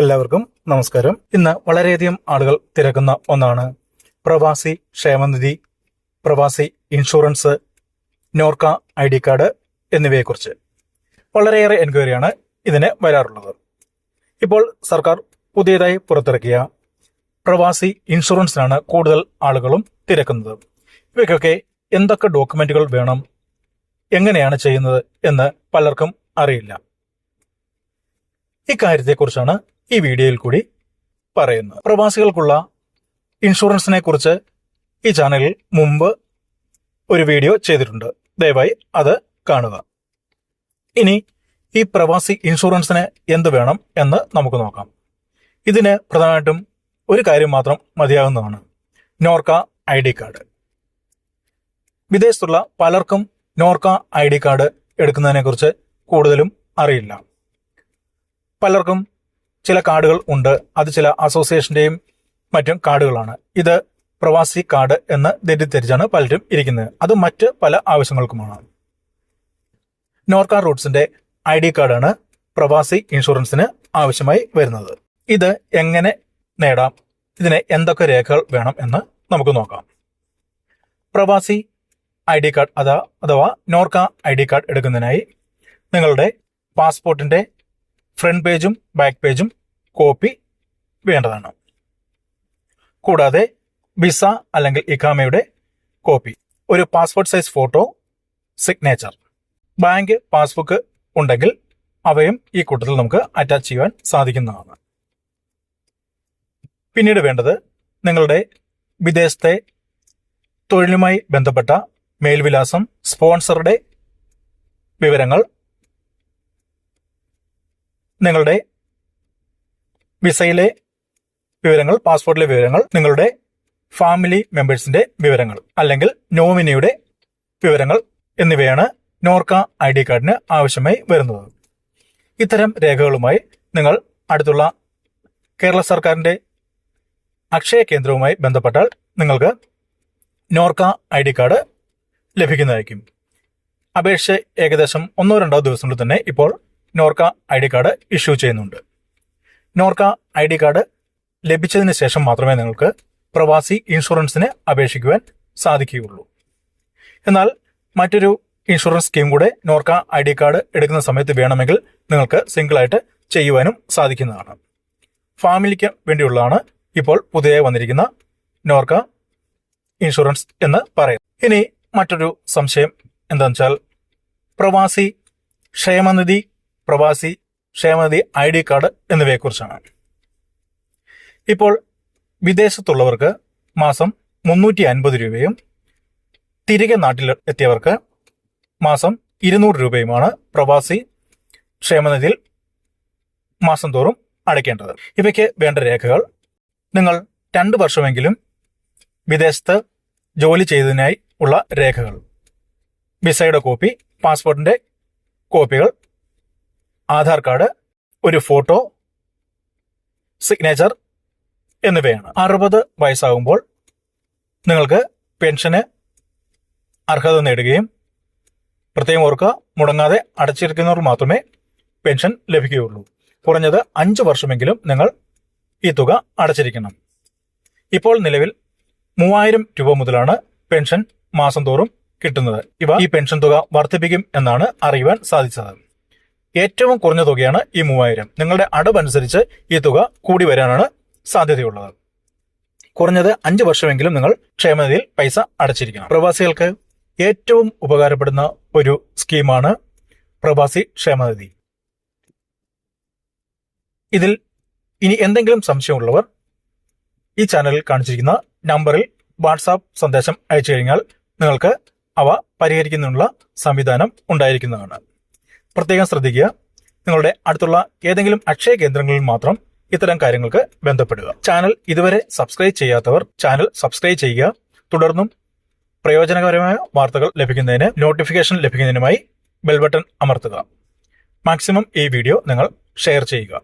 എല്ലാവർക്കും നമസ്കാരം. ഇന്ന് വളരെയധികം ആളുകൾ തിരക്കുന്ന ഒന്നാണ് പ്രവാസി ക്ഷേമനിധി പ്രവാസി insurance Norka I D card എന്നിവയെക്കുറിച്ച് വളരെയേറെ എൻക്വയറിയാണ് ഇതിന് വരാറുള്ളത്. ഇപ്പോൾ സർക്കാർ പുതിയതായി പുറത്തിറക്കിയ പ്രവാസി ഇൻഷുറൻസിനാണ് കൂടുതൽ ആളുകളും തിരക്കുന്നത്. ഇവയ്ക്കൊക്കെ എന്തൊക്കെ ഡോക്യുമെന്റുകൾ വേണം എങ്ങനെയാണ് ചെയ്യുന്നത് എന്ന് പലർക്കും അറിയില്ല. ഇക്കാര്യത്തെക്കുറിച്ചാണ് ഈ വീഡിയോയിൽ കൂടി പറയുന്നത് പ്രവാസികൾക്കുള്ള ഇൻഷുറൻസിനെ കുറിച്ച് ഈ ചാനലിൽ മുമ്പ് ഒരു വീഡിയോ ചെയ്തിട്ടുണ്ട്. ദയവായി അത് കാണുക. ഇനി ഈ പ്രവാസി ഇൻഷുറൻസിന് എന്ത് വേണം എന്ന് നമുക്ക് നോക്കാം. ഇതിന് പ്രധാനമായിട്ടും ഒരു കാര്യം മാത്രം മതിയാകുന്നതാണ് നോർക്ക ഐ ഡി കാർഡ്. വിദേശത്തുള്ള പലർക്കും നോർക്ക ഐ ഡി കാർഡ് എടുക്കുന്നതിനെക്കുറിച്ച് കൂടുതലും അറിയില്ല. പലർക്കും ചില കാർഡുകൾ ഉണ്ട്. അത് ചില അസോസിയേഷന്റെയും മറ്റും കാർഡുകളാണ്. ഇത് പ്രവാസി കാർഡ് എന്ന് തെറ്റിദ്ധരിച്ചാണ് പലരും ഇരിക്കുന്നത്. അത് മറ്റ് പല ആവശ്യങ്ങൾക്കുമാണ്. നോർക്ക റൂട്ട്സിന്റെ ഐ ഡി കാർഡാണ് പ്രവാസി ഇൻഷുറൻസിന് ആവശ്യമായി വരുന്നത്. ഇത് എങ്ങനെ നേടാം? ഇതിന് എന്തൊക്കെ രേഖകൾ വേണം എന്ന് നമുക്ക് നോക്കാം. പ്രവാസി ഐ ഡി കാർഡ് അതാ അഥവാ നോർക്ക ഐ ഡി കാർഡ് എടുക്കുന്നതിനായി നിങ്ങളുടെ പാസ്പോർട്ടിന്റെ ഫ്രണ്ട് പേജും ബാക്ക് പേജും കോപ്പി വേണ്ടതാണ്. കൂടാതെ വിസ അല്ലെങ്കിൽ ഇഖാമയുടെ കോപ്പി ഒരു passport size photo signature bank passbook ഉണ്ടെങ്കിൽ അവയും ഈ കൂട്ടത്തിൽ നമുക്ക് അറ്റാച്ച് ചെയ്യുവാൻ സാധിക്കുന്നതാണ്. പിന്നീട് വേണ്ടത് നിങ്ങളുടെ വിദേശത്തെ തൊഴിലുമായി ബന്ധപ്പെട്ട മേൽവിലാസം സ്പോൺസറുടെ വിവരങ്ങൾ നിങ്ങളുടെ വിസയിലെ വിവരങ്ങൾ പാസ്പോർട്ടിലെ വിവരങ്ങൾ നിങ്ങളുടെ ഫാമിലി മെമ്പേഴ്സിന്റെ വിവരങ്ങൾ അല്ലെങ്കിൽ നോമിനിയുടെ വിവരങ്ങൾ എന്നിവയാണ് നോർക്ക ഐ ഡി കാർഡിന് ആവശ്യമായി വരുന്നത്. ഇത്തരം രേഖകളുമായി നിങ്ങൾ അടുത്തുള്ള കേരള സർക്കാരിന്റെ അക്ഷയ കേന്ദ്രവുമായി ബന്ധപ്പെട്ടാൽ നിങ്ങൾക്ക് നോർക്ക ഐ ഡി കാർഡ് ലഭിക്കുന്നതായിരിക്കും. അപേക്ഷ ഏകദേശം ഒന്നോ രണ്ടോ ദിവസങ്ങളിൽ തന്നെ ഇപ്പോൾ Norka I D card issue ചെയ്യുന്നുണ്ട്. നോർക്ക ഐ ഡി കാർഡ് ലഭിച്ചതിന് ശേഷം മാത്രമേ നിങ്ങൾക്ക് പ്രവാസി ഇൻഷുറൻസിന് അപേക്ഷിക്കുവാൻ സാധിക്കുകയുള്ളൂ. എന്നാൽ മറ്റൊരു ഇൻഷുറൻസ് സ്കീം കൂടെ നോർക്ക ഐ ഡി കാർഡ് എടുക്കുന്ന സമയത്ത് വേണമെങ്കിൽ നിങ്ങൾക്ക് സിംഗിളായിട്ട് ചെയ്യുവാനും സാധിക്കുന്നതാണ്. ഫാമിലിക്ക് വേണ്ടിയുള്ളതാണ് ഇപ്പോൾ പുതിയതായി വന്നിരിക്കുന്ന നോർക്ക ഇൻഷുറൻസ് എന്ന് പറയുന്നു ഇനി മറ്റൊരു സംശയം എന്താണെന്ന് വെച്ചാൽ പ്രവാസി ക്ഷേമനിധി പ്രവാസി ക്ഷേമനിധി ഐ ഡി കാർഡ് എന്നിവയെക്കുറിച്ചാണ്. ഇപ്പോൾ വിദേശത്തുള്ളവർക്ക് മാസം മുന്നൂറ്റി അൻപത് രൂപയും തിരികെ നാട്ടിൽ എത്തിയവർക്ക് മാസം ഇരുന്നൂറ് രൂപയുമാണ് പ്രവാസി ക്ഷേമനിധിയിൽ മാസം തോറും അടയ്ക്കേണ്ടത്. ഇവയ്ക്ക് വേണ്ട രേഖകൾ നിങ്ങൾ രണ്ട് വർഷമെങ്കിലും വിദേശത്ത് ജോലി ചെയ്തതിനായി ഉള്ള രേഖകൾ. വിസയുടെ കോപ്പി പാസ്പോർട്ടിന്റെ കോപ്പികൾ ആധാർ കാർഡ് ഒരു ഫോട്ടോ സിഗ്നേച്ചർ എന്നിവയാണ്. അറുപത് വയസ്സാകുമ്പോൾ നിങ്ങൾക്ക് പെൻഷന് അർഹത നേടുകയും പ്രത്യേകം ഓർക്കുക മുടങ്ങാതെ അടച്ചിരിക്കുന്നവർ മാത്രമേ പെൻഷൻ ലഭിക്കുകയുള്ളൂ. കുറഞ്ഞത് അഞ്ച് വർഷമെങ്കിലും നിങ്ങൾ ഈ തുക അടച്ചിരിക്കണം. ഇപ്പോൾ നിലവിൽ മൂവായിരം രൂപ മുതലാണ് പെൻഷൻ മാസം തോറും കിട്ടുന്നത്. ഇവ ഈ പെൻഷൻ തുക വർദ്ധിപ്പിക്കും എന്നാണ് അറിയുവാൻ സാധിച്ചത്. ഏറ്റവും കുറഞ്ഞ തുകയാണ് ഈ മൂവായിരം. നിങ്ങളുടെ അടവനുസരിച്ച് ഈ തുക കൂടി വരാനാണ് സാധ്യതയുള്ളത്. കുറഞ്ഞത് അഞ്ച് വർഷമെങ്കിലും നിങ്ങൾ ക്ഷേമനിധിയിൽ പൈസ അടച്ചിരിക്കണം. പ്രവാസികൾക്ക് ഏറ്റവും ഉപകാരപ്പെടുന്ന ഒരു സ്കീമാണ് പ്രവാസി ക്ഷേമനിധി. ഇതിൽ ഇനി എന്തെങ്കിലും സംശയമുള്ളവർ ഈ ചാനലിൽ കാണിച്ചിരിക്കുന്ന നമ്പറിൽ വാട്സാപ്പ് സന്ദേശം അയച്ചു കഴിഞ്ഞാൽ നിങ്ങൾക്ക് അവ പരിഹരിക്കുന്നതിനുള്ള സംവിധാനം ഉണ്ടായിരിക്കുന്നതാണ്. പ്രത്യേകം ശ്രദ്ധിക്കുക. നിങ്ങളുടെ അടുത്തുള്ള ഏതെങ്കിലും അക്ഷയ കേന്ദ്രങ്ങളിൽ മാത്രം ഇത്തരം കാര്യങ്ങൾക്ക് ബന്ധപ്പെടുക. ചാനൽ ഇതുവരെ സബ്സ്ക്രൈബ് ചെയ്യാത്തവർ ചാനൽ സബ്സ്ക്രൈബ് ചെയ്യുക. തുടർന്നും പ്രയോജനകരമായ വാർത്തകൾ ലഭിക്കുന്നതിന് നോട്ടിഫിക്കേഷൻ ലഭിക്കുന്നതിനുമായി ബെൽ ബട്ടൺ അമർത്തുക. മാക്സിമം ഈ വീഡിയോ നിങ്ങൾ ഷെയർ ചെയ്യുക.